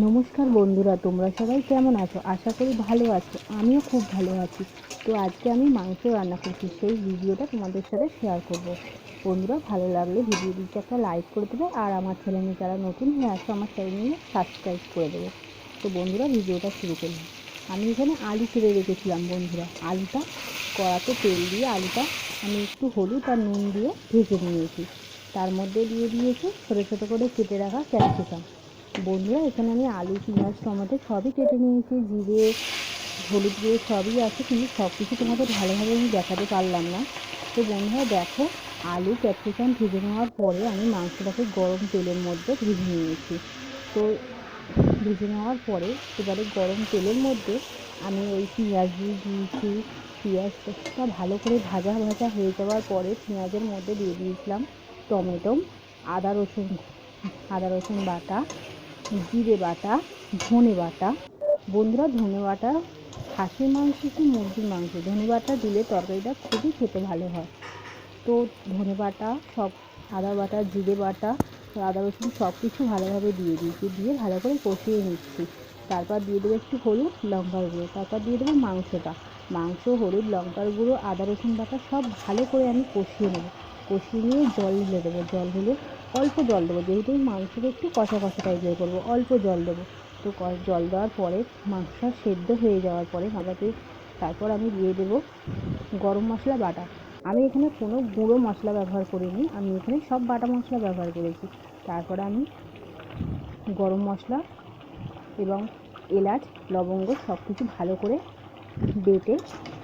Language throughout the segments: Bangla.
নমস্কার বন্ধুরা, তোমরা সবাই কেমন আছো? আশা করি ভালো আছো। আমিও খুব ভালো আছি। তো আজকে আমি মাংস রান্না করছি, সেই ভিডিওটা তোমাদের সাথে শেয়ার করব। বন্ধুরা, ভালো লাগলে ভিডিওটিতে একটা লাইক করে দেবে আর আমার ছেলে মেয়ে যারা নতুন হয়ে আসো আমার চ্যানেলে সাবস্ক্রাইব করে দেবে। তো বন্ধুরা, ভিডিওটা শুরু করলাম আমি এখানে আলু কেটে রেখেছিলাম বন্ধুরা। আলুটা, কড়াতে তেল দিয়ে আলুটা আমি একটু হলুদ আর নুন দিয়ে ভেজে নিয়েছি। তার মধ্যে দিয়ে দিয়েছি ছোটো ছোটো করে কেটে রাখা ক্যাপসিকাম। বন্ধুরা, এখানে আমি আলু, পেঁয়াজ, টমেটো সবই কেটে নিয়েছি, জিরে, হলুদ দিয়ে সবই আছে, কিন্তু সব কিছু তোমাদের ভালোভাবে আমি দেখাতে পারলাম না। তো বন্ধুরা, দেখো, আলু ক্যাপসিকাম ভেজে নেওয়ার পরে আমি মাংসটাকে গরম তেলের মধ্যে ভেজে নিয়েছি। তো ভেজে নেওয়ার পরে এবারে গরম তেলের মধ্যে আমি ওই পেঁয়াজ দিয়ে দিয়েছি। পেঁয়াজটা ভালো করে ভাজা ভাজা হয়ে যাওয়ার পরে পেঁয়াজের মধ্যে দিয়ে দিয়েছিলাম টমেটো, আদা রসুন আদা রসুন বাটা জিরে বাটা, ধনে বাটা। বন্ধুরা, ধনে বাটা, খাসির মাংস কি মুরগির মাংস? ধনে বাটা দিলে তরকারিটা খুবই খেতে ভালো হয়। তো ধনে বাটা, সব আদা বাটা, জিরে বাটা, আদা রসুন সব কিছু ভালোভাবে দিয়ে দিয়েছি। দিয়ে ভালো করে কষিয়ে নিচ্ছি। তারপর দিয়ে দেবো একটু হলুদ লঙ্কার গুঁড়ো। তারপর দিয়ে দেবো মাংসটা। মাংস, হলুদ, লঙ্কার গুঁড়ো, আদা রসুন বাটা সব ভালো করে আমি কষিয়ে নেব। কষিয়ে নিয়ে জল ঢেলে দেবো, জল ঢেলে অল্প জল দেবো। যেহেতু আমি মাংসটা একটু কষা কষা টাইপের করব, অল্প জল দেবো। তো জল দেওয়ার পরে মাংসটা সেদ্ধ হয়ে যাওয়ার পরে মাথাতে তারপর আমি দিয়ে দেবো গরম মশলা বাটা। আমি এখানে কোনো গুঁড়ো মশলা ব্যবহার করিনি, আমি এখানে সব বাটা মশলা ব্যবহার করেছি। তারপর আমি গরম মশলা এবং এলাচ, লবঙ্গ সব কিছু ভালো করে বেটে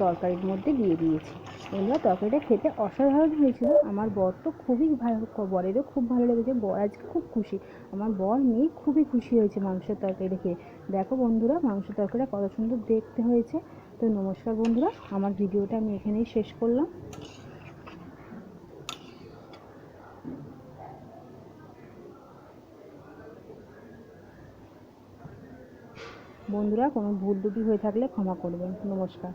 তরকারির মধ্যে দিয়ে দিয়েছি। বন্ধুরা তরকারিটা খেতে অসাধারণ হয়েছিল। আমার বর তো খুবই ভালো বরেরও খুব ভালো লেগেছে। বর আজকে খুব খুশি। আমার বর মেয়ে খুবই খুশি হয়েছে মাংসের তরকারি খেয়ে। দেখো বন্ধুরা, মাংসের তরকারিটা কত সুন্দর দেখতে হয়েছে। তো নমস্কার বন্ধুরা, আমার ভিডিওটা আমি এখানেই শেষ করলাম। বন্ধুরা, কোনো ভুল ত্রুটি হয়ে থাকলে ক্ষমা করবেন। নমস্কার।